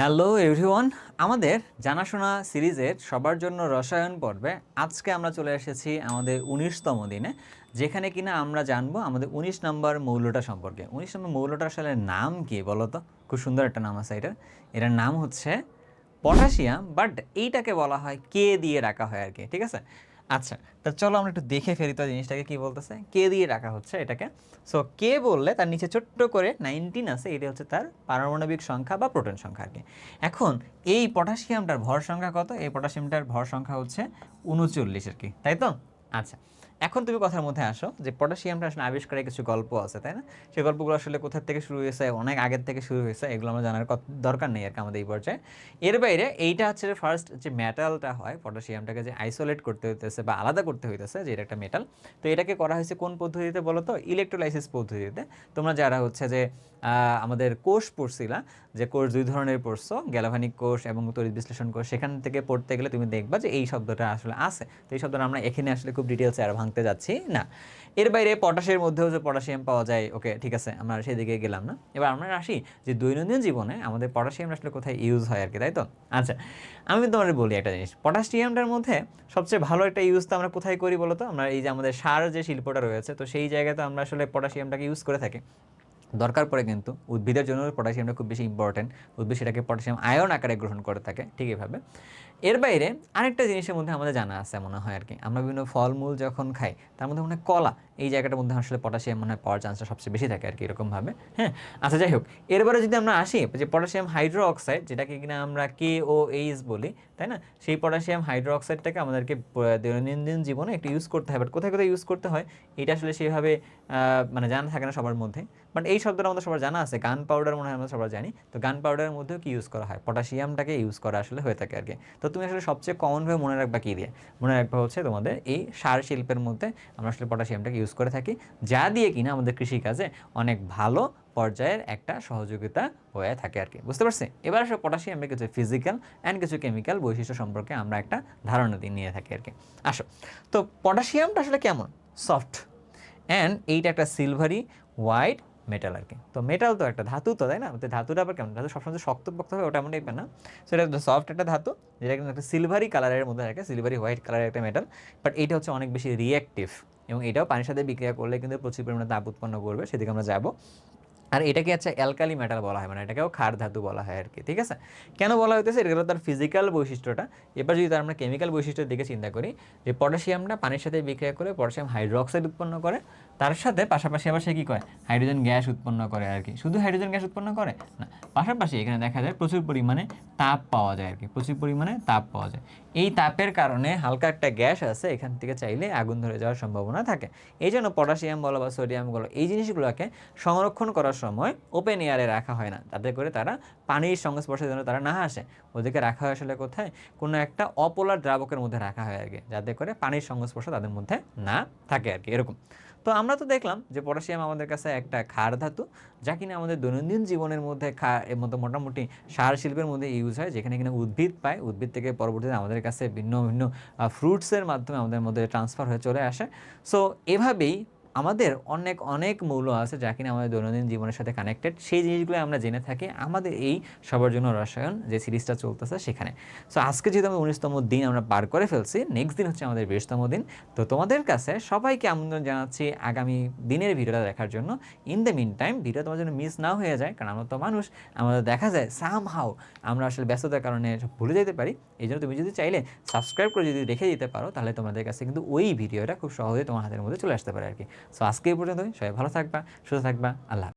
Hello everyone আমাদের জানাশোনা সিরিজের সবার জন্য রসায়ন পর্বে আজকে আমরা চলে এসেছি আমাদের উনিশতম দিনে, যেখানে কিনা আমরা জানব আমাদের উনিশ নম্বর মৌলটা সম্পর্কে। উনিশ নম্বর মৌলটা আসলে নাম কি বলো তো খুব সুন্দর একটা নাম আছে এটার। এটার নাম হচ্ছে পটাশিয়াম বাট এইটাকে বলা হয় কে দিয়ে রাখা হয় আর কি, ঠিক আছে? আচ্ছা তা চলো আমরা একটু দেখে ফেলি তো জিনিসটাকে কি বলতেছে? কে দিয়ে রাখা হচ্ছে এটাকে। সো কে বললে তার নিচে ছোট্ট করে নাইনটিন আছে এটা হচ্ছে তার পারমাণবিক সংখ্যা বা প্রোটন সংখ্যা আর কি। এখন এই পটাশিয়ামটার ভর সংখ্যা কত? এই পটাশিয়ামটার ভর সংখ্যা হচ্ছে উনচল্লিশ আর কি, তাই তো? আচ্ছা এখন তুমি কথার মধ্যে আসো যে পটাশিয়ামটা আসলে আবিষ্কারের কিছু গল্প আছে, তাই না? সেই গল্পগুলো আসলে কোথা থেকে শুরু হয়েছে, অনেক আগের থেকে শুরু হয়েছে, এগুলো আমরা জানার দরকার নেই আর কি আমাদের এই পর্যায়ে। এর বাইরে এইটা হচ্ছে যে ফার্স্ট যে মেটালটা হয়, পটাশিয়ামটাকে যে আইসোলেট করতে হইতেছে বা আলাদা করতে হইতেছে, যে এটা একটা মেটাল তো এটাকে করা হয়েছে কোন পদ্ধতিতে বলো তো ইলেকট্রোলাইসিস পদ্ধতিতে। তোমরা যারা হচ্ছে যে আমাদের কোষ পড়ছিলা, যে কোষ দুই ধরনের পড়ছো গ্যালাভানিক কোষ এবং তড়িৎ বিশ্লেষণ কোষ, সেখান থেকে পড়তে গেলে তুমি দেখবা যে এই শব্দটা আসলে আছে। তো এই শব্দটা আমরা এখানে আসলে খুব ডিটেলসে আর ভাঙতে যাচ্ছি, না। এর বাইরে পটাশের মধ্যেও যে পটাশিয়াম পাওয়া যায়, ওকে, ঠিক আছে, আমরা সেদিকে গেলাম না। এবার আমরা আসি যে দৈনন্দিন জীবনে আমাদের পটাশিয়াম আসলে কোথায় ইউজ হয় আর কি, তাই তো? আচ্ছা আমি তোমার বলি একটা জিনিস। পটাশিয়ামটার মধ্যে সবচেয়ে ভালো একটা ইউজ তো আমরা কোথায় করি বলতো? আমরা এই যে আমাদের সার যে শিল্পটা রয়েছে, তো সেই জায়গায় তো আমরা আসলে পটাশিয়ামটাকে ইউজ করে থাকি। দরকার পড়ে কিন্তু উদ্ভিদের জন্য পটাশিয়ামটা খুব বেশি ইম্পর্টেন্ট উদ্ভিদ সেটাকে পটাশিয়াম আয়ন আকারে গ্রহণ করে থাকে, ঠিক এভাবে। এর বাইরে আরেকটা জিনিসের মধ্যে আমাদের জানা আছে মনে হয় আর কি। আমরা বিভিন্ন ফলমূল যখন খাই, তার মধ্যে মনে হয় কলা, এই জায়গাটার মধ্যে আসলে পটাশিয়াম মনে হয় পাওয়ার চান্সটা সবচেয়ে বেশি থাকে আর কি এরকমভাবে হ্যাঁ? আচ্ছা যাই হোক এরপরে যদি আমরা আসি, যে পটাশিয়াম হাইড্রো অক্সাইড যেটাকে কিনা আমরা কে ও এইচ বলি, তাই না? সেই পটাশিয়াম হাইড্রো অক্সাইডটাকে আমাদেরকে দৈনন্দিন জীবনে একটু ইউজ করতে হয়। বাট কোথায় কোথায় ইউজ করতে হয়? এটা আসলে সেভাবে মানে জানা থাকে না সবার মধ্যে। বাট এই শব্দটা আমাদের সবার জানা আছে গান পাউডার মনে হয় আমরা সবার জানি। তো গান পাউডারের মধ্যেও কি ইউজ করা হয়? পটাশিয়ামটাকে ইউজ করা আসলে হয়ে থাকে আর কি তো তুমি আসলে সবচেয়ে কমনভাবে মনে রাখবা কী দিয়ে? মনে রাখবা হচ্ছে তোমাদের এই সার শিল্পের মধ্যে আমরা আসলে পটাশিয়ামটাকে ইউজ করে থাকি, যা দিয়ে কিনা আমাদের কৃষিকাজে অনেক ভালো পর্যায়ের একটা সহযোগিতা হয়ে থাকে আর কি বুঝতে পারছি? এবার আসলে পটাশিয়ামের কিছু ফিজিক্যাল অ্যান্ড কিছু কেমিক্যাল বৈশিষ্ট্য সম্পর্কে আমরা একটা ধারণা দিয়ে নিয়ে থাকি আর কি আসো। তো পটাশিয়ামটা আসলে কেমন? সফট অ্যান্ড এইটা একটা সিলভারি হোয়াইট মেটাল আর কি। তো মেটাল তো একটা ধাতু তো, তাই না? তো ধাতুটা আবার কেমন? ধাতু সবসময় শক্ত পক্ত হবে ওটা এমন টাইপের না। সো এটা সফট একটা ধাতু, যেটা কিন্তু একটা সিলভারি কালারের মধ্যে থাকে সিলভারি হোয়াইট কালারের একটা মেটাল বাট এটা হচ্ছে অনেক বেশি রিঅ্যাক্টিভ এবং এটাও পানির সাথে বিক্রিয়া করলে কিন্তু প্রচুর পরিমাণে তাপ উৎপন্ন করবে, সেদিকে আমরা যাব। আর এটাকে হচ্ছে অ্যালকালি মেটাল বলা হয় মানে এটাকেও ক্ষার ধাতু বলা হয় আর কি, ঠিক আছে? কেন বলা হইতেছে? এটা তার ফিজিক্যাল বৈশিষ্ট্যটা। এবার যদি তার আমরা কেমিক্যাল বৈশিষ্ট্যের দিকে চিন্তা করি, যে পটাশিয়ামটা পানির সাথে বিক্রিয়া করে পটাশিয়াম হাইড্রোক্সাইড উৎপন্ন করে তার সাথে পাশাপাশি আবার সে কী করে? হাইড্রোজেন গ্যাস উৎপন্ন করে আর কি। শুধু হাইড্রোজেন গ্যাস উৎপন্ন করে? না, পাশাপাশি এখানে দেখা যায় প্রচুর পরিমাণে তাপ পাওয়া যায় আর কি। প্রচুর পরিমাণে তাপ পাওয়া যায়। এই তাপের কারণে হালকা একটা গ্যাস আছে, এখান থেকে চাইলে আগুন ধরে যাওয়ার সম্ভাবনা থাকে। এই জন্য পটাশিয়াম বলো বা সোডিয়াম বলো, এই জিনিসগুলোকে সংরক্ষণ করার সময় ওপেন এয়ারে রাখা হয় না। তাতে করে তারা পানির সংস্পর্শে যেন তারা না আসে। ওদেরকে রাখা হয় আসলে কোথায়? কোনো একটা অপোলার দ্রাবকের মধ্যে রাখা হয় আর কি, যাতে করে পানির সংস্পর্শ তাদের মধ্যে না থাকে আর কি, এরকম। তো আমরা তো দেখলাম যে পটাশিয়াম আমাদের কাছে একটা ক্ষার ধাতু, যা কিনা আমাদের দৈনন্দিন জীবনের মধ্যে এর মতো মোটামুটি সার শিল্পের মধ্যে ইউজ হয়, যেখানে কিনা উদ্ভিদ পায়। উদ্ভিদ থেকে পরবর্তীতে আমাদের কাছে ভিন্ন ভিন্ন ফ্রুটসের মাধ্যমে আমাদের মধ্যে ট্রান্সফার হয়ে চলে আসে। সো এভাবেই আমাদের অনেক অনেক মৌল আছে যা কিনা আমাদের দৈনন্দিন জীবনের সাথে কানেক্টেড সেই জিনিসগুলো আমরা জেনে থাকি। আমাদের এই সবার জন্য রসায়ন যে সিরিজটা চলতেছে সেখানে। সো আজকে যেহেতু আমাদের উনিশতম দিন আমরা পার করে ফেলছি নেক্সট দিন হচ্ছে আমাদের বিশতম দিন। তো তোমাদের কাছে সবাইকে আমন্ত্রণ জানাচ্ছি আগামী দিনের ভিডিওটা দেখার জন্য। In the mean time video তোমার জন্য মিস নাও হয়ে যায়, কারণ আমরা তো মানুষ, আমাদের দেখা যায় সাম হাউ আমরা আসলে ব্যস্ততার কারণে ভুলে যেতে পারি। এই জন্য তুমি যদি চাইলে সাবস্ক্রাইব করে যদি রেখে দিতে পারো, তাহলে তোমাদের কাছে কিন্তু ওই ভিডিওটা খুব সহজে তোমার হাতের মধ্যে চলে আসতে পারে আর কি। সো আজকে এই পর্যন্তই সবাই ভালো থাকবা সুস্থ থাকবা আল্লাহ।